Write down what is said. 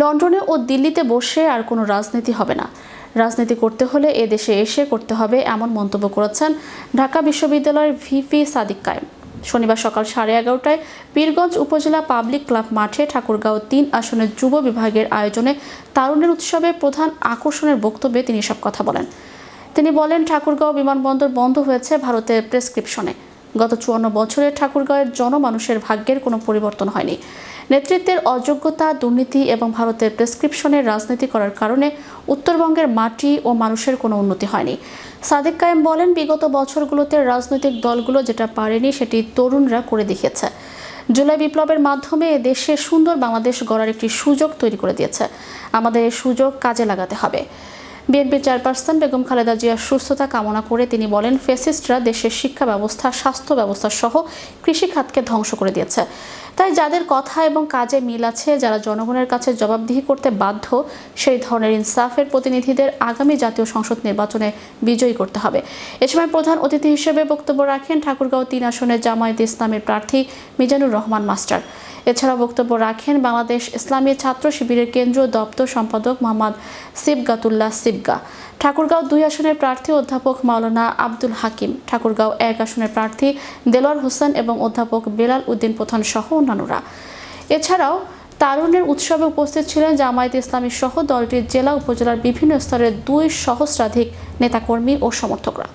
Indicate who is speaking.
Speaker 1: লন্ডনে ও দিল্লিতে বসে আর কোনো রাজনীতি হবে না। রাজনীতি করতে হলে এ দেশে এসে করতে হবে এমন মন্তব্য করেছেন ঢাকা বিশ্ববিদ্যালয়ের ভিপি সাদিক কায়েম। শনিবার সকাল সাড়ে এগারোটায় পীরগঞ্জ উপজেলা পাবলিক ক্লাব মাঠে ঠাকুরগাঁও তিন আসনের যুব বিভাগের আয়োজনে তারুণের উৎসবে প্রধান আকর্ষণের বক্তব্যে তিনি সব কথা বলেন। তিনি বলেন, ঠাকুরগাঁও বিমানবন্দর বন্ধ হয়েছে ভারতের প্রেসক্রিপশনে। গত চুয়ান্ন বছরে ঠাকুরগাঁওয়ের জনমানুষের ভাগ্যের কোনো পরিবর্তন হয়নি। নেতৃত্বের অযোগ্যতা, দুর্নীতি এবং ভারতের প্রেসক্রিপশনের রাজনীতি করার কারণে উত্তরবঙ্গের মাটি ও মানুষের কোনো উন্নতি হয়নি। সাদেক কায়েম বলেন, বিগত বছরগুলোতে রাজনৈতিক দলগুলো যেটা পারেনি সেটি তরুণরা করে দেখিয়েছে। জুলাই বিপ্লবের মাধ্যমে দেশে সুন্দর বাংলাদেশ গড়ার একটি সুযোগ তৈরি করে দিয়েছে। আমাদের এই সুযোগ কাজে লাগাতে হবে। বিএনপির চেয়ারপারসন বেগম খালেদা জিয়ার সুস্থতা কামনা করে তিনি বলেন ফেসিস্টরা দেশের শিক্ষা ব্যবস্থা, স্বাস্থ্য ব্যবস্থা সহ কৃষিখাতকে ধ্বংস করে দিয়েছে। তাই যাদের কথা এবং কাজে মিল আছে, যারা জনগণের কাছে জবাবদিহি করতে বাধ্য, সেই ধরনের ইনসাফের প্রতিনিধিদের আগামী জাতীয় সংসদ নির্বাচনে বিজয়ী করতে হবে। এ সময় প্রধান অতিথি হিসেবে বক্তব্য রাখেন ঠাকুরগাঁও তিন আসনের জামায়াত ইসলামের প্রার্থী মিজানুর রহমান মাস্টার। এছাড়া বক্তব্য রাখেন বাংলাদেশ ইসলামী ছাত্র শিবিরের কেন্দ্রীয় দপ্তর সম্পাদক মোহাম্মদ সিবগাতুল্লাহ সিবগা। ঠাকুরগাঁও দুই আসনের প্রার্থী অধ্যাপক মাওলানা আব্দুল হাকিম। ঠাকুরগাঁও এক আসনের প্রার্থী দেলোয়ার হোসেন এবং অধ্যাপক বেলাল উদ্দিন প্রধান সহ অন্যান্যরা। এছাড়াও তারুণের উৎসবে উপস্থিত ছিলেন জামায়াত ইসলামী সহ দলটির জেলা, উপজেলার বিভিন্ন স্তরের দুই সহস্রাধিক নেতাকর্মী ও সমর্থকরা।